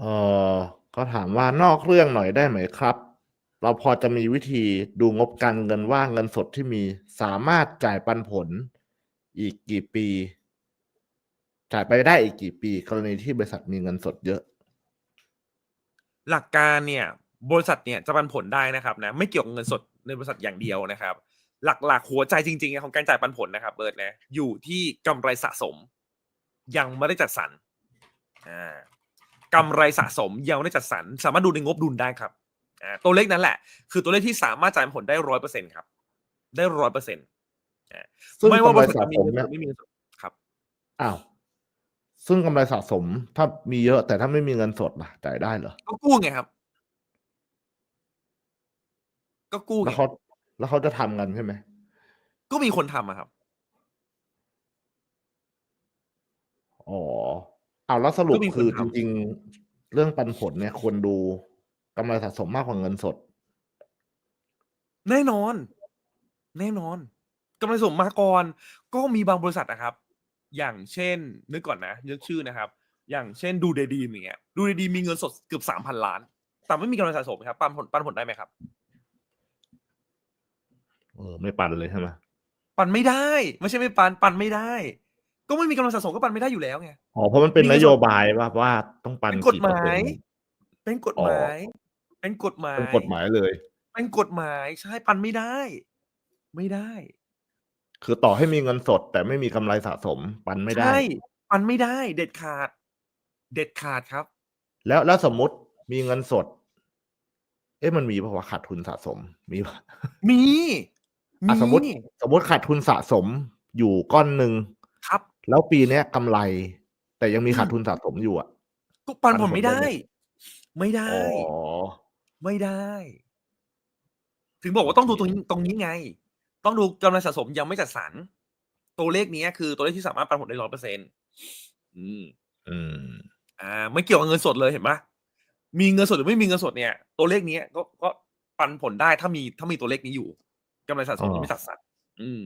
เออเขาถามว่านอกเรื่องหน่อยได้ไหมครับ เราพอจะมีวิธีดูงบการเงินว่าเงินสดที่มี สามารถจ่ายปันผลอีกกี่ปี จ่ายไปได้อีกกี่ปี กรณีที่บริษัทมีเงินสดเยอะ หลักการเนี่ย บริษัทเนี่ยจะปันผลได้นะครับนะไม่เกี่ยวกับเงินสดในบริษัทอย่างเดียวนะครับ หลักๆ หัวใจจริงๆของการจ่ายปันผลนะครับเบิร์ดนะอยู่ที่กำไรสะสม ยังไม่ได้จัดสรรอ่า กำไรสะสมยังไม่ได้จัดสรรสามารถดูในงบดุลได้ครับอ่าตัวเลขนั้นแหละ คือตัวเลขที่สามารถจ่ายผลได้ร้อยเปอร์เซ็นครับ ได้ร้อยเปอร์เซ็นต์ซึ่งไม่ว่ากำบไรริษัทสะจะมีสมเงินสเนี่ยดไม่มีเงินสดครับอ้าวซึ่งกำไรสะสมถ้ามีเยอะแต่ถ้าไม่มีเงินสดล่ะจ่ายได้เหรอก็กู้ไงครับ ก็กู้แล้ไงวเขาแล้วเขาจะทำกันใช่ไหมก็มีคนทำอะครับอ๋อ เอาแล้วสรุปก็มีคนคือจทำริงๆ เรื่องปันผลเนี่ยควรดูกำไรสะสมมากกว่าเงินสด แน่นอน แน่นอนกำไรสมมาก่อนก็มีบางบริษัทนะครับ อย่างเช่น นึกก่อนนะนึกชื่อนะครับ อย่างเช่นดูเดดีมอย่างเงี้ยดูเดดีมีเงินสดเกือบสามพันล้าน แต่ไม่มีกำไรสะสมครับปันผลปันผลได้ไหมครับเออไม่ปันเลยใช่ไหมปันไม่ได้ ไม่ใช่ไม่ปันปันไม่ได้ ก็ไม่มีกำไรสะสมก็ปันไม่ได้อยู่แล้วไง อ๋อ เพราะมันเป็นมีนเงินสดโยบายว่าว่าต้องปันเป็นกฎกี่หเปอร์มาเซ็นยต์เป็นกฎอ๋อหมาย เป็นกฎหมาย เป็นกฎหมายเลย เป็นกฎหมายใช่ปันไม่ได้ ไม่ได้ คือต่อให้มีเงินสด แต่ไม่มีกำไรสะสม ปันไม่ได้ ใช่ ปันไม่ได้ เด็ดขาด เด็ดขาดครับ แล้วแล้วสมมติมีเงินสด เอ๊ะมันมีป่าวะขาดทุนสะสม มีปะมีอะสมมติ สมมติขาดทุนสะสมอยู่ก้อนหนึ่งครับ แล้วปีเนี้ยกำไร แต่ยังมีอืมขาดทุนสะสมอยู่อะ ก็ปันปันผผลลไม่ได้ได้ไหมไม่ได้ อ๋อ ไม่ได้ ถึงบอกว่าต้องดูตรงนี้ตรงนี้ไง ต้องดูกำไรสะสมยังไม่จัดสรรตัวเลขเนี้ยคือตัวเลขที่สามารถปันผลได้ร้อยเปอร์เซ็นต์อืม อืม อ่า ไม่เกี่ยวกับเงินสดเลยเห็นปะมีเงินสดหรือไม่มีเงินสดเนี่ย ตัวเลขเนี้ยก็ก็ปันผลได้ถ้ามีถ้ามีตัวเลขนี้อยู่กำไรสะสมอ๋อยังไม่จัดสรรอืม